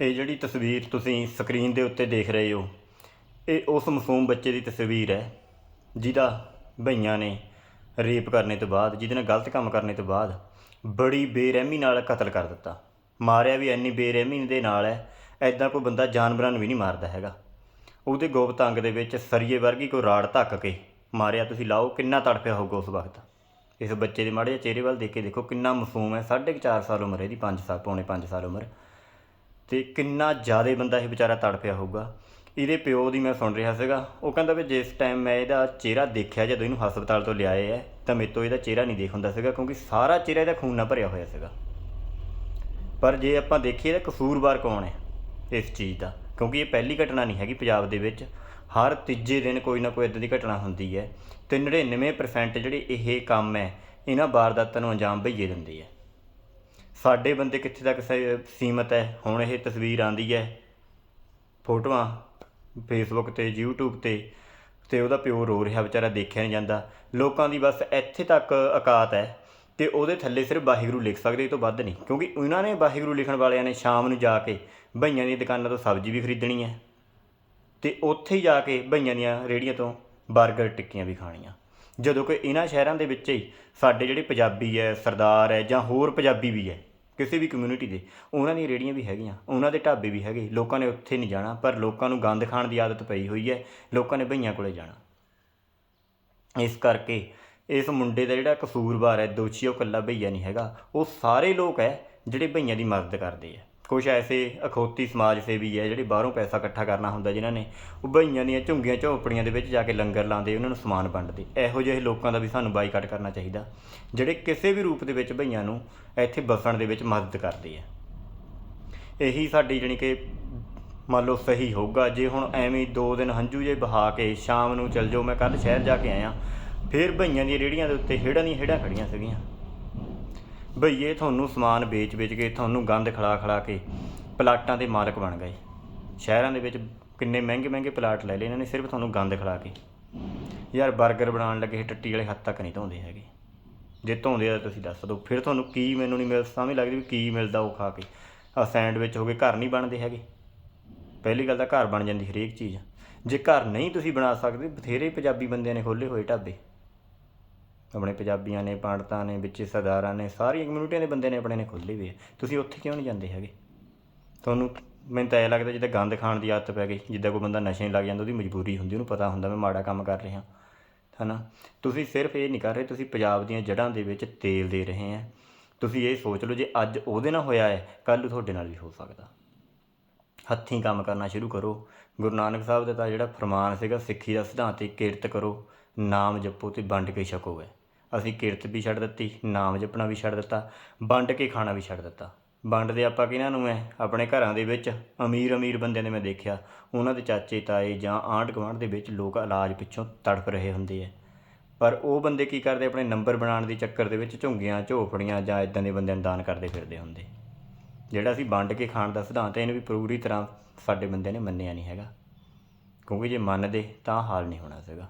ਇਹ ਜਿਹੜੀ ਤਸਵੀਰ ਤੁਸੀਂ ਸਕਰੀਨ ਦੇ ਉੱਤੇ ਦੇਖ ਰਹੇ ਹੋ, ਇਹ ਉਸ ਮਾਸੂਮ ਬੱਚੇ ਦੀ ਤਸਵੀਰ ਹੈ, ਜਿਹਦਾ ਭਈਆਂ ਨੇ ਰੇਪ ਕਰਨੇ ਤੋਂ ਬਾਅਦ, ਜਿਹਦੇ ਨਾਲ ਗਲਤ ਕੰਮ ਕਰਨੇ ਤੋਂ ਬਾਅਦ ਬੜੀ ਬੇਰਹਿਮੀ ਨਾਲ ਕਤਲ ਕਰ ਦਿੱਤਾ। ਮਾਰਿਆ ਵੀ ਇੰਨੀ ਬੇਰਹਿਮੀ ਦੇ ਨਾਲ ਹੈ ਐਦਾਂ ਕੋਈ ਬੰਦਾ ਜਾਨਵਰਾਂ ਨੂੰ ਵੀ ਨਹੀਂ ਮਾਰਦਾ ਹੈਗਾ। ਉਹਦੇ ਗੋਪਤ ਅੰਗ ਦੇ ਵਿੱਚ ਸਰੀਏ ਵਰਗੀ ਕੋਈ ਰਾੜ ਧੱਕ ਕੇ ਮਾਰਿਆ, ਤੁਸੀਂ ਲਾਓ, ਕਿੰਨਾ ਤੜਫਿਆ ਹੋਊਗਾ ਉਸ ਵਕਤ। ਇਸ ਬੱਚੇ ਦੇ ਮਾੜੇ ਚਿਹਰੇ ਵੱਲ ਦੇਖ ਕੇ ਦੇਖੋ, ਕਿੰਨਾ ਮਾਸੂਮ ਹੈ 4.5 ਸਾਲ ਉਮਰ ਹੈ ਇਹਦੀ 5 ਸਾਲ, ਪੌਣੇ 5 ਸਾਲ ਉਮਰ। ਤੇ ਕਿੰਨਾ ਜ਼ਿਆਦਾ ਬੰਦਾ ਇਹ ਵਿਚਾਰਾ ਤੜਫਿਆ ਹੋਊਗਾ। ਇਹਦੇ ਪਿਓ ਦੀ ਮੈਂ ਸੁਣ ਰਿਹਾ ਸੀਗਾ, ਉਹ ਕਹਿੰਦਾ ਵੀ ਜਿਸ ਟਾਈਮ ਮੈਂ ਇਹਦਾ ਚਿਹਰਾ ਦੇਖਿਆ ਜਦੋਂ ਇਹਨੂੰ ਹਸਪਤਾਲ ਤੋਂ ਲਿਆਏ ਹੈ ਤਾਂ ਮੇਰੇ ਤੋਂ ਇਹਦਾ ਚਿਹਰਾ ਨਹੀਂ ਦੇਖ ਹੁੰਦਾ ਸੀਗਾ ਕਿਉਂਕਿ ਸਾਰਾ ਚਿਹਰਾ ਇਹਦਾ ਖੂਨ ਨਾਲ ਭਰਿਆ ਹੋਇਆ ਸੀਗਾ। ਪਰ ਜੇ ਆਪਾਂ ਦੇਖੀਏ ਤਾਂ ਕਸੂਰਵਾਰ ਕੌਣ ਹੈ ਇਸ ਚੀਜ਼ ਦਾ? ਕਿਉਂਕਿ ਇਹ ਪਹਿਲੀ ਘਟਨਾ ਨਹੀਂ ਹੈਗੀ ਪੰਜਾਬ ਦੇ ਵਿੱਚ। ਹਰ ਤੀਜੇ ਦਿਨ ਕੋਈ ਨਾ ਕੋਈ ਇਦਾਂ ਦੀ ਘਟਨਾ ਹੁੰਦੀ ਹੈ। ਤੇ 99% ਜਿਹੜੇ ਇਹ ਕੰਮ ਹੈ, ਇਹਨਾਂ ਵਾਰਦਾਤਾਂ ਨੂੰ ਅੰਜਾਮ ਭਈਏ ਦਿੰਦੇ ਹੈ। ਸਾਡੇ ਬੰਦੇ ਕਿੱਥੇ ਤੱਕ ਸ- ਸੀਮਤ ਹੈ? ਹੁਣ ਇਹ ਤਸਵੀਰ ਆਂਦੀ ਹੈ ਫੋਟੋਆਂ ਫੇਸਬੁੱਕ ਤੇ, YouTube ਤੇ ਤੇ ਉਹਦਾ ਪਿਓ ਰੋ ਰਿਹਾ, ਵਿਚਾਰਾ ਦੇਖਿਆ ਨਹੀਂ ਜਾਂਦਾ। ਲੋਕਾਂ ਦੀ ਬਸ ਇੱਥੇ ਤੱਕ ਔਕਾਤ ਹੈ ਤੇ ਉਹਦੇ ਥੱਲੇ ਸਿਰਫ ਵਾਹਿਗੁਰੂ ਲਿਖ ਸਕਦੇ, ਇਹ ਤੋਂ ਵੱਧ ਨਹੀਂ। ਕਿਉਂਕਿ ਉਹਨਾਂ ਨੇ ਵਾਹਿਗੁਰੂ ਲਿਖਣ ਵਾਲਿਆਂ ਨੇ ਸ਼ਾਮ ਨੂੰ ਜਾ ਕੇ ਭਈਆਂ ਦੀਆਂ ਦੁਕਾਨਾਂ ਤੋਂ ਸਬਜ਼ੀ ਵੀ ਖਰੀਦਣੀ ਹੈ ਤੇ ਉੱਥੇ ਹੀ ਜਾ ਕੇ ਭਈਆਂ ਦੀਆਂ ਰੇੜੀਆਂ ਤੋਂ 버ਗਰ ਟਿੱਕੀਆਂ ਵੀ ਖਾਣੀਆਂ। ਜਦੋਂ ਕਿ ਇਹਨਾਂ ਸ਼ਹਿਰਾਂ ਦੇ ਵਿੱਚ ਹੀ ਸਾਡੇ ਜਿਹੜੇ ਪੰਜਾਬੀ ਹੈ, ਸਰਦਾਰ ਹੈ ਜਾਂ ਹੋਰ ਪੰਜਾਬੀ ਵੀ ਹੈ ਕਿਸੇ ਵੀ ਕਮਿਊਨਿਟੀ ਦੇ, ਉਹਨਾਂ ਦੀਆਂ ਰੇੜੀਆਂ ਵੀ ਹੈਗੀਆਂ, ਉਹਨਾਂ ਦੇ ਢਾਬੇ ਵੀ ਹੈਗੇ, ਲੋਕਾਂ ਨੇ ਉੱਥੇ ਨਹੀਂ ਜਾਣਾ, ਪਰ ਲੋਕਾਂ ਨੂੰ ਗੰਦ ਖਾਣ ਦੀ ਆਦਤ ਪਈ ਹੋਈ ਹੈ, ਲੋਕਾਂ ਨੇ ਭਈਆਂ ਕੋਲੇ ਜਾਣਾ। ਇਸ ਕਰਕੇ ਇਸ ਮੁੰਡੇ ਦਾ ਜਿਹੜਾ ਕਸੂਰਵਾਰ ਹੈ, ਦੋਸ਼ੀ ਉਹ ਇਕੱਲਾ ਭਈਆ ਨਹੀਂ ਹੈਗਾ, ਉਹ ਸਾਰੇ ਲੋਕ ਹੈ, ਜਿਹੜੇ ਭਈਆਂ ਦੀ ਮਦਦ ਕਰਦੇ ਆ। ਕੁਝ ਐਸੇ ਅਖੌਤੀ ਸਮਾਜ ਸੇਵੀ ਹੈ ਜਿਹੜੇ ਬਾਹਰੋਂ ਪੈਸਾ ਇਕੱਠਾ ਕਰਨਾ ਹੁੰਦਾ ਜਿਨ੍ਹਾਂ ਨੇ ਉਹ ਬਈਆਂ ਦੀਆਂ ਝੁੰਗੀਆਂ ਝੋਪੜੀਆਂ ਦੇ ਵਿੱਚ ਜਾ ਕੇ ਲੰਗਰ ਲਾਉਂਦੇ, ਉਹਨਾਂ ਨੂੰ ਸਮਾਨ ਵੰਡਦੇ। ਇਹੋ ਜਿਹੇ ਲੋਕਾਂ ਦਾ ਵੀ ਸਾਨੂੰ ਬਾਈਕਾਟ ਕਰਨਾ ਚਾਹੀਦਾ, ਜਿਹੜੇ ਕਿਸੇ ਵੀ ਰੂਪ ਦੇ ਵਿੱਚ ਬਈਆਂ ਨੂੰ ਇੱਥੇ ਬਸਣ ਦੇ ਵਿੱਚ ਮਦਦ ਕਰਦੇ ਆ। ਇਹੀ ਸਾਡੀ ਜਾਣੀ ਕਿ ਮੰਨ ਲਓ ਸਹੀ ਹੋਊਗਾ, ਜੇ ਹੁਣ ਐਵੇਂ ਦੋ ਦਿਨ ਹੰਝੂ ਜੇ ਬਹਾ ਕੇ ਸ਼ਾਮ ਨੂੰ ਚੱਲ ਜਾਓ, ਮੈਂ ਕੱਲ ਸ਼ਹਿਰ ਜਾ ਕੇ ਆਇਆ, ਫਿਰ ਭਈਆਂ ਦੀਆਂ ਰੇੜੀਆਂ ਦੇ ਉੱਤੇ ਹੇੜਾਂ ਦੀਆਂ ਹੇੜਾਂ ਖੜੀਆਂ ਸੀਗੀਆਂ। ਭਈਏ ਤੁਹਾਨੂੰ ਸਮਾਨ ਵੇਚ-ਵੇਚ ਕੇ ਤੁਹਾਨੂੰ ਗੰਦ ਖੜਾ ਖੜਾ ਕੇ ਪਲਾਟਾਂ ਦੇ ਮਾਲਕ ਬਣ ਗਏ। ਸ਼ਹਿਰਾਂ ਦੇ ਵਿੱਚ ਕਿੰਨੇ ਮਹਿੰਗੇ-ਮਹਿੰਗੇ ਪਲਾਟ ਲੈ ਲਏ ਇਹਨਾਂ ਨੇ, ਸਿਰਫ ਤੁਹਾਨੂੰ ਗੰਦ ਖੜਾ ਕੇ। ਯਾਰ 버ਗਰ ਬਣਾਉਣ ਲੱਗੇ ਟੱਟੀ ਵਾਲੇ ਹੱਥ ਤੱਕ ਨਹੀਂ ਧੋਂਦੇ ਹੈਗੇ। ਜੇ ਧੋਂਦੇ ਆ ਤੁਸੀਂ ਦੱਸ ਦਿਓ। ਫਿਰ ਤੁਹਾਨੂੰ ਕੀ ਮੈਨੂੰ ਨਹੀਂ ਮਿਲ, ਸਮਝ ਲੱਗਦੀ ਵੀ ਕੀ ਮਿਲਦਾ ਉਹ ਖਾ ਕੇ। ਆ ਸੈਂਡਵਿਚ ਹੋ ਗਏ, ਘਰ ਨਹੀਂ ਬਣਦੇ ਹੈਗੇ। ਪਹਿਲੀ ਗੱਲ ਤਾਂ ਘਰ ਬਣ ਜਾਂਦੀ ਹਰੇਕ ਚੀਜ਼। ਜੇ ਘਰ ਨਹੀਂ ਤੁਸੀਂ ਬਣਾ ਸਕਦੇ, ਬਥੇਰੇ ਪੰਜਾਬੀ ਬੰਦਿਆਂ ਨੇ ਖੋਲੇ ਹੋਏ ਢਾਬੇ। ਆਪਣੇ ਪੰਜਾਬੀਆਂ ਨੇ, ਪੰਡਤਾਂ ਨੇ, ਵਿੱਚ ਸਰਦਾਰਾਂ ਨੇ, ਸਾਰੀਆਂ ਕਮਿਊਨਿਟੀਆਂ ਦੇ ਬੰਦੇ ਨੇ ਆਪਣੇ ਨੇ ਖੋਲੇ ਹੋਏ ਆ। ਤੁਸੀਂ ਉੱਥੇ ਕਿਉਂ ਨਹੀਂ ਜਾਂਦੇ ਹੈਗੇ? ਤੁਹਾਨੂੰ ਮੈਨੂੰ ਤਾਂ ਇਹ ਲੱਗਦਾ ਜਿੱਦਾਂ ਗੰਦ ਖਾਣ ਦੀ ਆਦਤ ਪੈ ਗਈ, ਜਿੱਦਾਂ ਕੋਈ ਬੰਦਾ ਨਸ਼ੇ 'ਚ ਲੱਗ ਜਾਂਦਾ, ਉਹਦੀ ਮਜਬੂਰੀ ਹੁੰਦੀ, ਉਹਨੂੰ ਪਤਾ ਹੁੰਦਾ, ਮੈਂ ਮਾੜਾ ਕੰਮ ਕਰ ਰਿਹਾ। ਹਨਾ? ਤੁਸੀਂ ਸਿਰਫ ਇਹ ਨਹੀਂ ਕਰ ਰਹੇ, ਤੁਸੀਂ ਪੰਜਾਬ ਦੀਆਂ ਜੜ੍ਹਾਂ ਦੇ ਵਿੱਚ ਤੇਲ ਦੇ ਰਹੇ ਆ। ਤੁਸੀਂ ਇਹ ਸੋਚ ਲਓ, ਜੇ ਅੱਜ ਉਹਦੇ ਨਾਲ ਹੋਇਆ ਹੈ, ਕੱਲ੍ਹ ਤੁਹਾਡੇ ਨਾਲ ਵੀ ਹੋ ਸਕਦਾ। ਹੱਥੀਂ ਕੰਮ ਕਰਨਾ ਸ਼ੁਰੂ ਕਰੋ। ਗੁਰੂ ਨਾਨਕ ਸਾਹਿਬ ਦਾ ਤਾਂ ਜਿਹੜਾ ਫਰਮਾਨ ਸੀਗਾ, ਸਿੱਖੀ ਦਾ ਸਿਧਾਂਤ ਹੈ ਕਿਰਤ ਕਰੋ, ਨਾਮ ਜਪੋ ਤੇ ਵੰਡ ਕੇ ਛਕੋ ਹੈ। ਅਸੀਂ ਕਿਰਤ ਵੀ ਛੱਡ ਦਿੱਤੀ, ਨਾਮ ਜਪਣਾ ਵੀ ਛੱਡ ਦਿੱਤਾ, ਵੰਡ ਕੇ ਖਾਣਾ ਵੀ ਛੱਡ ਦਿੱਤਾ। ਵੰਡਦੇ ਆਪਾਂ ਕਿਹਨਾਂ ਨੂੰ ਹੈ ਆਪਣੇ ਘਰਾਂ ਦੇ ਵਿੱਚ ਅਮੀਰ ਅਮੀਰ ਬੰਦਿਆਂ ਨੇ ਮੈਂ ਦੇਖਿਆ, ਉਹਨਾਂ ਦੇ ਚਾਚੇ, ਤਾਏ ਜਾਂ ਆਂਢ ਗੁਆਂਢ ਦੇ ਵਿੱਚ ਲੋਕ ਇਲਾਜ ਪਿੱਛੋਂ ਤੜਫ ਰਹੇ ਹੁੰਦੇ ਆ ਪਰ ਉਹ ਬੰਦੇ ਕੀ ਕਰਦੇ? ਆਪਣੇ ਨੰਬਰ ਬਣਾਉਣ ਦੇ ਚੱਕਰ ਦੇ ਵਿੱਚ ਝੁੰਗੀਆਂ, ਝੋਪੜੀਆਂ ਜਾਂ ਇਦਾਂ ਦੇ ਬੰਦਿਆਂ ਨੂੰ ਦਾਨ ਕਰਦੇ ਫਿਰਦੇ ਹੁੰਦੇ। ਜਿਹੜਾ ਅਸੀਂ ਵੰਡ ਕੇ ਖਾਣ ਦਾ ਸਿਧਾਂਤ ਇਹਨੂੰ ਵੀ ਪੂਰੀ ਤਰ੍ਹਾਂ ਸਾਡੇ ਬੰਦੇ ਨੇ ਮੰਨਿਆ ਨਹੀਂ ਹੈਗਾ। ਕਿਉਂਕਿ ਜੇ ਮੰਨਦੇ ਤਾਂ ਹਾਲ ਨਹੀਂ ਹੋਣਾ ਸੀਗਾ।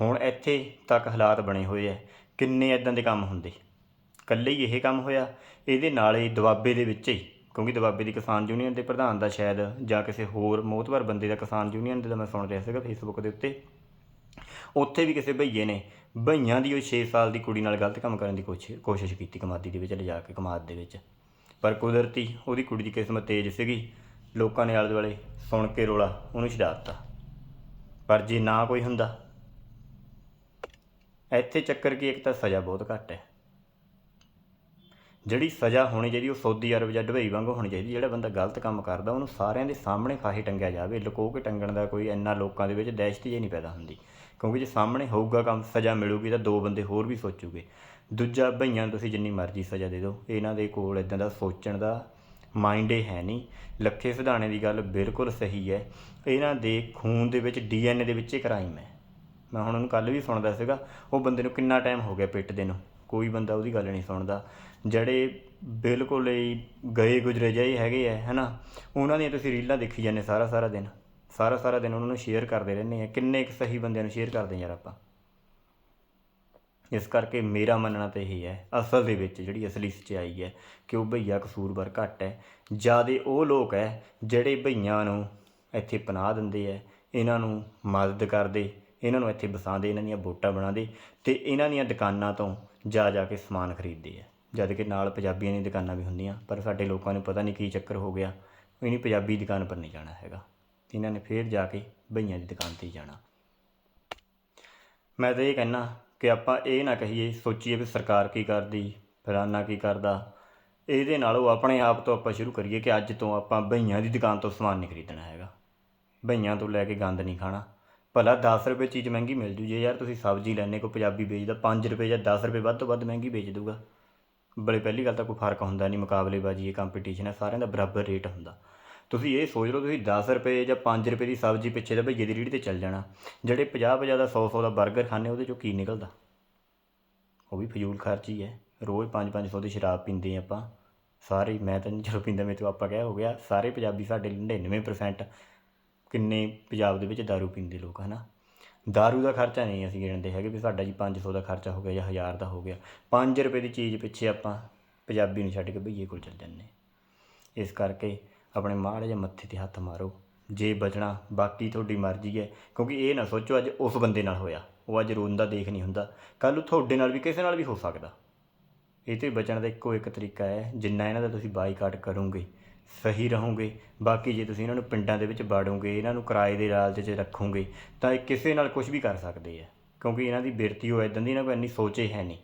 ਹੁਣ ਇੱਥੇ ਤੱਕ ਹਾਲਾਤ ਬਣੇ ਹੋਏ ਐ ਕਿੰਨੇ ਇਦਾਂ ਦੇ ਕੰਮ ਹੁੰਦੇ? ਇਕੱਲੇ ਹੀ ਇਹ ਕੰਮ ਹੋਇਆ? ਇਹਦੇ ਨਾਲ ਹੀ ਦੁਆਬੇ ਦੇ ਵਿੱਚ ਹੀ, ਕਿਉਂਕਿ ਦੁਆਬੇ ਦੀ ਕਿਸਾਨ ਯੂਨੀਅਨ ਦੇ ਪ੍ਰਧਾਨ ਦਾ ਸ਼ਾਇਦ ਜਾਂ ਕਿਸੇ ਹੋਰ ਮੋਹਤਵਰ ਬੰਦੇ ਦਾ ਕਿਸਾਨ ਯੂਨੀਅਨ ਦੇ ਦਾ ਮੈਂ ਸੁਣ ਰਿਹਾ ਸੀਗਾ ਫੇਸਬੁੱਕ ਦੇ ਉੱਤੇ। ਉੱਥੇ ਵੀ ਕਿਸੇ ਭਈਏ ਨੇ ਭਈਆਂ ਦੀ ਉਹ 6 ਸਾਲ ਦੀ ਕੁੜੀ ਨਾਲ ਗਲਤ ਕੰਮ ਕਰਨ ਦੀ ਕੋਸ਼ਿਸ਼ ਕੋਸ਼ਿਸ਼ ਕੀਤੀ ਕਮਾਦੀ ਦੇ ਵਿੱਚ, ਲਿਜਾ ਕੇ ਕਮਾਦ ਦੇ ਵਿੱਚ। ਪਰ ਕੁਦਰਤੀ ਉਹਦੀ ਕੁੜੀ ਦੀ ਕਿਸਮਤ ਤੇਜ਼ ਸੀਗੀ। ਲੋਕਾਂ ਨੇ ਆਲੇ ਦੁਆਲੇ ਸੁਣ ਕੇ ਰੋਲਾ ਉਹਨੂੰ ਛਡਾ ਦਿੱਤਾ। ਪਰ ਜੇ ਨਾ ਕੋਈ ਹੁੰਦਾ ਇੱਥੇ ਚੱਕਰ ਕੀ, ਇੱਕ ਤਾਂ ਸਜ਼ਾ ਬਹੁਤ ਘੱਟ ਹੈ। ਜਿਹੜੀ ਸਜ਼ਾ ਹੋਣੀ ਚਾਹੀਦੀ, ਉਹ ਸਾਊਦੀ ਅਰਬ ਜਾਂ ਦੁਬਈ ਵਾਂਗੂ ਹੋਣੀ ਚਾਹੀਦੀ, ਜਿਹੜਾ ਬੰਦਾ ਗਲਤ ਕੰਮ ਕਰਦਾ, ਉਹਨੂੰ ਸਾਰਿਆਂ ਦੇ ਸਾਹਮਣੇ ਫਾਹੀ ਟੰਗਿਆ ਜਾਵੇ। ਲੁਕੋ ਕੇ ਟੰਗਣ ਦਾ ਕੋਈ ਇੰਨਾ ਲੋਕਾਂ ਦੇ ਵਿੱਚ ਦਹਿਸ਼ਤ ਹੀ ਨਹੀਂ ਪੈਦਾ ਹੁੰਦੀ। ਕਿਉਂਕਿ ਜੇ ਸਾਹਮਣੇ ਹੋਊਗਾ ਕੰਮ, ਸਜ਼ਾ ਮਿਲੂਗੀ ਤਾਂ ਦੋ ਬੰਦੇ ਹੋਰ ਵੀ ਸੋਚੂਗੇ। ਦੂਜਾ, ਭਈਆਂ ਨੂੰ ਤੁਸੀਂ ਜਿੰਨੀ ਮਰਜ਼ੀ ਸਜ਼ਾ ਦੇ ਦਿਓ। ਇਹਨਾਂ ਦੇ ਕੋਲ ਇਦਾਂ ਦਾ ਸੋਚਣ ਦਾ ਮਾਈਂਡ ਹੀ ਹੈ ਨਹੀਂ। ਲੱਖੇ ਸਿਧਾਣੇ ਦੀ ਗੱਲ ਬਿਲਕੁਲ ਸਹੀ ਹੈ। ਇਹਨਾਂ ਦੇ ਖੂਨ ਦੇ ਵਿੱਚ ਡੀਐਨਏ ਦੇ ਵਿੱਚ ਹੀ ਕ੍ਰਾਈਮ ਹੈ। ਮੈਂ ਹੁਣ ਉਹਨੂੰ ਕੱਲ ਵੀ ਸੁਣਦਾ ਸੀਗਾ, ਉਹ ਬੰਦੇ ਨੂੰ ਕਿੰਨਾ ਟਾਈਮ ਹੋ ਗਿਆ ਪਿੱਟਦੇ ਨੂੰ, ਕੋਈ ਬੰਦਾ ਉਹਦੀ ਗੱਲ ਨਹੀਂ ਸੁਣਦਾ। ਜਿਹੜੇ ਬਿਲਕੁਲ ਹੀ ਗਏ ਗੁਜਰੇ ਜਿਹੇ ਹੈਗੇ ਆ, ਹਨਾ, ਉਹਨਾਂ ਦੀਆਂ ਤੁਸੀਂ ਰੀਲਾਂ ਦੇਖੀ ਜਾਂਦੇ ਸਾਰਾ ਸਾਰਾ ਦਿਨ, ਸਾਰਾ ਸਾਰਾ ਦਿਨ ਉਹਨਾਂ ਨੂੰ ਸ਼ੇਅਰ ਕਰਦੇ ਰਹਿੰਦੇ ਆ, ਕਿੰਨੇ ਕੁ ਸਹੀ ਬੰਦਿਆਂ ਨੂੰ ਸ਼ੇਅਰ ਕਰਦੇ ਯਾਰ ਆਪਾਂ। ਇਸ ਕਰਕੇ ਮੇਰਾ ਮੰਨਣਾ ਤਾਂ ਇਹ ਹੈ, ਅਸਲ ਦੇ ਵਿੱਚ ਜਿਹੜੀ ਅਸਲੀ ਸੱਚਾਈ ਹੈ ਕਿ ਉਹ ਭਈਆ ਕਸੂਰਵਾਰ ਘੱਟ ਹੈ, ਜਿਆਦੇ ਉਹ ਲੋਕ ਹੈ ਜਿਹੜੇ ਭਈਆਂ ਨੂੰ ਇੱਥੇ ਪਨਾਹ ਦਿੰਦੇ ਹੈ ਇਹਨਾਂ ਨੂੰ ਮਦਦ ਕਰਦੇ ਇਹਨਾਂ ਨੂੰ ਇੱਥੇ ਵਸਾਉਂਦੇ ਇਹਨਾਂ ਦੀਆਂ ਵੋਟਾਂ ਬਣਾਉਂਦੇ ਤੇ ਇਹਨਾਂ ਦੀਆਂ ਦੁਕਾਨਾਂ ਤੋਂ ਜਾ ਜਾ ਕੇ ਸਮਾਨ ਖਰੀਦਦੇ ਆ। ਜਦ ਕਿ ਨਾਲ ਪੰਜਾਬੀਆਂ ਦੀਆਂ ਦੁਕਾਨਾਂ ਵੀ ਹੁੰਦੀਆਂ, ਪਰ ਸਾਡੇ ਲੋਕਾਂ ਨੂੰ ਪਤਾ ਨਹੀਂ ਕੀ ਚੱਕਰ ਹੋ ਗਿਆ। ਇਹਨੀ ਪੰਜਾਬੀ ਦੁਕਾਨ ਪਰ ਨਹੀਂ ਜਾਣਾ ਹੈਗਾ। ਇਹਨਾਂ ਨੇ ਫੇਰ ਜਾ ਕੇ ਭਈਆਂ ਦੀ ਦੁਕਾਨ ਤੇ ਹੀ ਜਾਣਾ। ਮੈਂ ਤਾਂ ਇਹ ਕਹਿਣਾ ਕਿ ਆਪਾਂ ਇਹ ਨਾ ਕਹੀਏ, ਸੋਚੀਏ ਵੀ ਸਰਕਾਰ ਕੀ ਕਰਦੀ, ਫਲਾਨਾ ਕੀ ਕਰਦਾ। ਇਹਦੇ ਨਾਲੋਂ ਆਪਣੇ ਆਪ ਤੋਂ ਆਪਾਂ ਸ਼ੁਰੂ ਕਰੀਏ ਕਿ ਅੱਜ ਤੋਂ ਆਪਾਂ ਭਈਆਂ ਦੀ ਦੁਕਾਨ ਤੋਂ ਸਮਾਨ ਨਹੀਂ ਖਰੀਦਣਾ ਹੈਗਾ। ਭਈਆਂ ਤੋਂ ਲੈ ਕੇ ਗੰਦ ਨਹੀਂ ਖਾਣਾ। ਭਲਾ 10 ਰੁਪਏ ਚੀਜ਼ ਮਹਿੰਗੀ ਮਿਲ ਜੂ। ਜੇ ਯਾਰ ਤੁਸੀਂ ਸਬਜ਼ੀ ਲੈਣੇ ਕੋ ਪੰਜਾਬੀ ਵੇਚਦਾ 5 ਰੁਪਏ ਜਾਂ 10 ਰੁਪਏ ਵੱਧ ਤੋਂ ਵੱਧ ਮਹਿੰਗੀ ਵੇਚ ਦੂਗਾ ਬੜੇ ਪਹਿਲੀ ਗੱਲ ਤਾਂ ਕੋਈ ਫ਼ਰਕ ਹੁੰਦਾ ਨਹੀਂ, ਮੁਕਾਬਲੇਬਾਜ਼ੀ ਇਹ ਕੰਪੀਟੀਸ਼ਨ ਹੈ, ਸਾਰਿਆਂ ਦਾ ਬਰਾਬਰ ਰੇਟ ਹੁੰਦਾ। ਤੁਸੀਂ ਇਹ ਸੋਚ ਲਓ, ਤੁਸੀਂ 10 ਰੁਪਏ ਜਾਂ 5 ਰੁਪਏ ਦੀ ਸਬਜ਼ੀ ਪਿੱਛੇ ਤਾਂ ਭਈਏ ਦੀ ਰੀੜ ਤੇ ਚੱਲ ਜਾਣਾ। ਜਿਹੜੇ 50 50 ਦਾ 100 100 ਦਾ 버ਗਰ ਖਾਣੇ ਉਹਦੇ ਚੋਂ ਕੀ ਨਿਕਲਦਾ? ਉਹ ਵੀ ਫਜ਼ੂਲ ਖਰਚੀ ਹੈ ਰੋਜ਼ 5 500 ਦੀ ਸ਼ਰਾਬ ਪੀਂਦੇ ਆਪਾਂ। ਸਾਰੇ, ਮੈਂ ਤਾਂ ਨਹੀਂ ਚਲੋ ਪੀਂਦਾ ਮੇਰੇ ਤੋਂ ਆਪਾਂ ਕਹਿ ਹੋ ਗਿਆ, ਸਾਰੇ ਪੰਜਾਬੀ ਸਾਡੇ 99% ਕਿੰਨੇ ਪੰਜਾਬ ਦੇ ਵਿੱਚ दारू ਪੀਂਦੇ ਲੋਕ ਹਨਾ दारू ਦਾ ਖਰਚਾ ਨਹੀਂ ਅਸੀਂ ਗਿਣਦੇ ਹੈਗੇ ਵੀ ਸਾਡਾ ਜੀ 500 ਦਾ ਖਰਚਾ ਹੋ ਗਿਆ ਜਾਂ 1000 ਦਾ ਹੋ ਗਿਆ 5 ਰੁਪਏ ਦੀ ਚੀਜ਼ ਪਿੱਛੇ ਆਪਾਂ ਪੰਜਾਬੀ ਨੂੰ ਛੱਡ ਕੇ ਭਈਏ ਕੋਲ ਚੱਲ ਜਾਂਦੇ ਇਸ ਕਰਕੇ ਆਪਣੇ ਮਾੜੇ ਜਿਹੇ ਮੱਥੇ ਤੇ ਹੱਥ ਮਾਰੋ ਜੇ ਬਚਣਾ ਬਾਕੀ ਤੁਹਾਡੀ ਮਰਜ਼ੀ ਹੈ ਕਿਉਂਕਿ ਇਹ ਨਾ ਸੋਚੋ ਅੱਜ ਉਸ ਬੰਦੇ ਨਾਲ ਹੋਇਆ ਉਹ ਅੱਜ ਰੋਂਦਾ ਦੇਖ ਨਹੀਂ ਹੁੰਦਾ ਕੱਲ ਨੂੰ ਤੁਹਾਡੇ ਨਾਲ ਵੀ ਕਿਸੇ ਨਾਲ ਵੀ ਹੋ ਸਕਦਾ ਇਹ ਤੋਂ ਹੀ ਬਚਣ ਦਾ ਇੱਕੋ ਇੱਕ ਤਰੀਕਾ ਹੈ ਜਿੰਨਾ ਇਹਨਾਂ ਦਾ ਤੁਸੀਂ ਬਾਈਕਾਟ ਕਰੋਗੇ ਸਹੀ ਰਹੋਗੇ। ਬਾਕੀ ਜੇ ਤੁਸੀਂ ਇਹਨਾਂ ਨੂੰ ਪਿੰਡਾਂ ਦੇ ਵਿੱਚ ਬਾੜੋਗੇ, ਇਹਨਾਂ ਨੂੰ ਕਿਰਾਏ ਦੇ ਲਾਲਚ 'ਚ ਰੱਖੋਗੇ, ਤਾਂ ਇਹ ਕਿਸੇ ਨਾਲ ਕੁਝ ਵੀ ਕਰ ਸਕਦੇ ਆ। ਕਿਉਂਕਿ ਇਹਨਾਂ ਦੀ ਬਿਰਤੀ ਉਹ ਇਦਾਂ ਦੀ ਇਹਨਾਂ ਕੋਲ ਇੰਨੀ ਸੋਚ ਹੀ ਹੈ ਨਹੀਂ।